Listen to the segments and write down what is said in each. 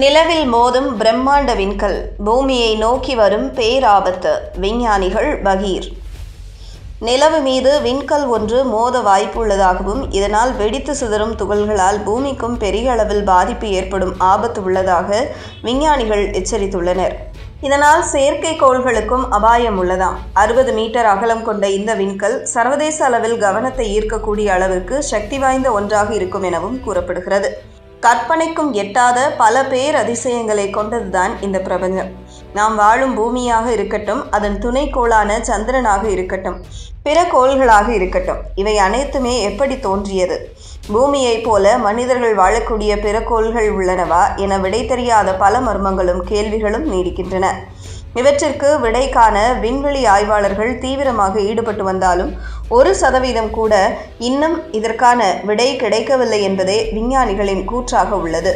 நிலவில் மோதும் பிரம்மாண்ட விண்கல் பூமியை நோக்கி வரும் பேராபத்து விஞ்ஞானிகள் பகீர். நிலவு மீது விண்கல் ஒன்று மோத வாய்ப்புள்ளதாகவும் இதனால் வெடித்து சிதறும் துகள்களால் பூமிக்கும் பெரிய அளவில் பாதிப்பு ஏற்படும் ஆபத்து உள்ளதாக விஞ்ஞானிகள் எச்சரித்துள்ளனர். இதனால் செயற்கைக்கோள்களுக்கும் அபாயம் உள்ளதாம். அறுபது மீட்டர் அகலம் கொண்ட இந்த விண்கல் சர்வதேச அளவில் கவனத்தை ஈர்க்கக்கூடிய அளவிற்கு சக்தி வாய்ந்த ஒன்றாக இருக்கும் எனவும் கூறப்படுகிறது. கற்பனைக்கும் எட்டாத பல பேர் அதிசயங்களை கொண்டதுதான் இந்த பிரபஞ்சம். நாம் வாழும் பூமியாக இருக்கட்டும் அதன் துணைக்கோளான சந்திரனாக இருக்கட்டும் பிற கோள்களாக இருக்கட்டும் இவை அனைத்துமே எப்படி தோன்றியது? பூமியைப் போல மனிதர்கள் வாழக்கூடிய பிற கோள்கள் உள்ளனவா என விடை தெரியாத பல மர்மங்களும் கேள்விகளும் நீடிக்கின்றன. இவற்றிற்கு விடை காண விண்வெளி ஆய்வாளர்கள் தீவிரமாக ஈடுபட்டு வந்தாலும் ஒரு சதவீதம் கூட இன்னும் இதற்கான விடை கிடைக்கவில்லை என்பதே விஞ்ஞானிகளின் கூற்றாக உள்ளது.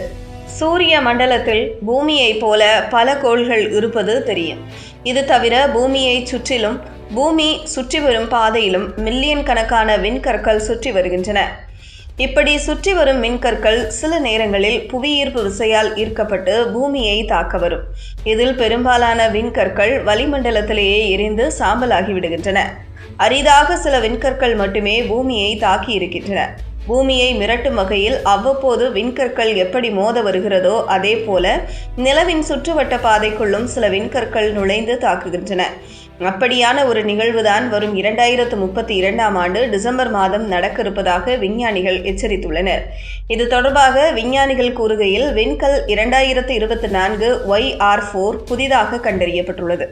சூரிய மண்டலத்தில் பூமியைப் போல பல கோள்கள் இருப்பது தெரியும். இது தவிர பூமியை சுற்றிலும் பூமி சுற்றி வரும் பாதையிலும் மில்லியன் கணக்கான விண்கற்கள் சுற்றி வருகின்றன. இப்படி சுற்றி வரும் மின்கற்கள் சில நேரங்களில் புவியீர்ப்பு விசையால் ஈர்க்கப்பட்டு பூமியை தாக்க வரும். இதில் பெரும்பாலான விண்கற்கள் வளிமண்டலத்திலேயே எரிந்து சாம்பலாகி விடுகின்றன. அரிதாக சில விண்கற்கள் மட்டுமே பூமியை தாக்கி இருக்கின்றன. பூமியை மிரட்டும் வகையில் அவ்வப்போது விண்கற்கள் எப்படி மோத வருகிறதோ அதே போல நிலவின் சுற்றுவட்ட பாதைக்குள்ளும் சில விண்கற்கள் நுழைந்து தாக்குகின்றன. அப்படியான ஒரு நிகழ்வுதான் வரும் இரண்டாயிரத்து முப்பத்தி இரண்டாம் ஆண்டு டிசம்பர் மாதம் நடக்க இருப்பதாக விஞ்ஞானிகள் எச்சரித்துள்ளனர். இது தொடர்பாக விஞ்ஞானிகள் கூறுகையில் விண்கல் இரண்டாயிரத்து இருபத்தி நான்கு ஒய் ஆர் ஃபோர் புதிதாக கண்டறியப்பட்டுள்ளது.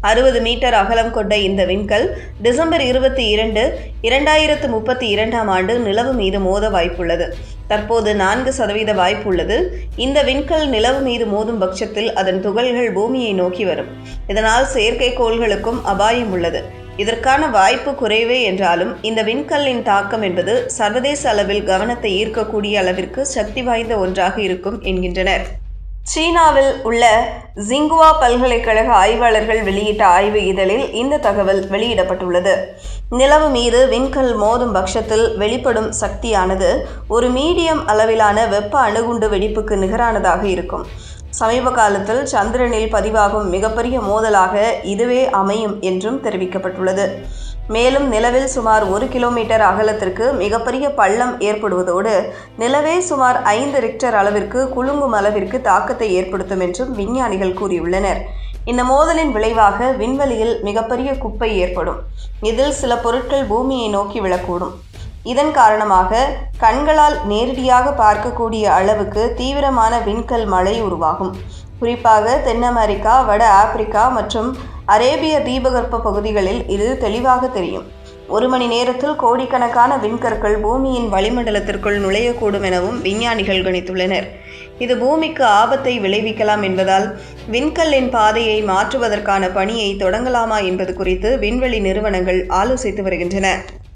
அறுபது மீட்டர் அகலம் கொண்ட இந்த விண்கல் டிசம்பர் இருபத்தி இரண்டு இரண்டாயிரத்து முப்பத்தி இரண்டாம் ஆண்டு நிலவு மீது மோத வாய்ப்புள்ளது. தற்போது நான்கு சதவீத வாய்ப்பு உள்ளது இந்த விண்கல் நிலவு மீது மோதும் பட்சத்தில் அதன் துகள்கள் பூமியை நோக்கி வரும். இதனால் செயற்கைக்கோள்களுக்கும் அபாயம் உள்ளது. இதற்கான வாய்ப்பு குறைவே என்றாலும் இந்த விண்கல்லின் தாக்கம் என்பது சர்வதேச அளவில் கவனத்தை ஈர்க்கக்கூடிய அளவிற்கு சக்தி வாய்ந்த ஒன்றாக இருக்கும் என்கின்றனர். சீனாவில் உள்ள ஜிங்குவா பல்கலைக்கழக ஆய்வாளர்கள் வெளியிட்ட ஆய்வு இதழில் இந்த தகவல் வெளியிடப்பட்டுள்ளது. நிலவு மீது விண்கல் மோதும் பட்சத்தில் வெளிப்படும் சக்தியானது ஒரு மீடியம் அளவிலான வெப்ப அணுகுண்டு வெடிப்புக்கு நிகரானதாக இருக்கும். சமீப காலத்தில் சந்திரனில் பதிவாகும் மிகப்பெரிய மோதலாக இதுவே அமையும் என்றும் தெரிவிக்கப்பட்டுள்ளது. மேலும் நிலவில் சுமார் ஒரு கிலோமீட்டர் அகலத்திற்கு மிகப்பெரிய பள்ளம் ஏற்படுவதோடு நிலவே சுமார் ஐந்து ரிக்டர் அளவிற்கு குலுங்கும் அளவிற்கு தாக்கத்தை ஏற்படுத்தும் என்றும் விஞ்ஞானிகள் கூறியுள்ளனர். இந்த மோதலின் விளைவாக விண்வெளியில் மிகப்பெரிய குப்பை ஏற்படும். இதில் சில பொருட்கள் பூமியை நோக்கி விழக்கூடும். இதன் காரணமாக கண்களால் நேரடியாக பார்க்கக்கூடிய அளவுக்கு தீவிரமான விண்கல் மழை உருவாகும். குறிப்பாக தென் அமெரிக்கா வட ஆப்பிரிக்கா மற்றும் அரேபிய தீபகற்ப பகுதிகளில் இது தெளிவாக தெரியும். ஒரு மணி நேரத்தில் கோடிக்கணக்கான விண்கற்கள் பூமியின் வளிமண்டலத்திற்குள் நுழையக்கூடும் எனவும் விஞ்ஞானிகள் கணித்துள்ளனர். இது பூமிக்கு ஆபத்தை விளைவிக்கலாம் என்பதால் விண்கல்லின் பாதையை மாற்றுவதற்கான பணியை தொடங்கலாமா என்பது குறித்து விண்வெளி நிறுவனங்கள் ஆலோசித்து வருகின்றன.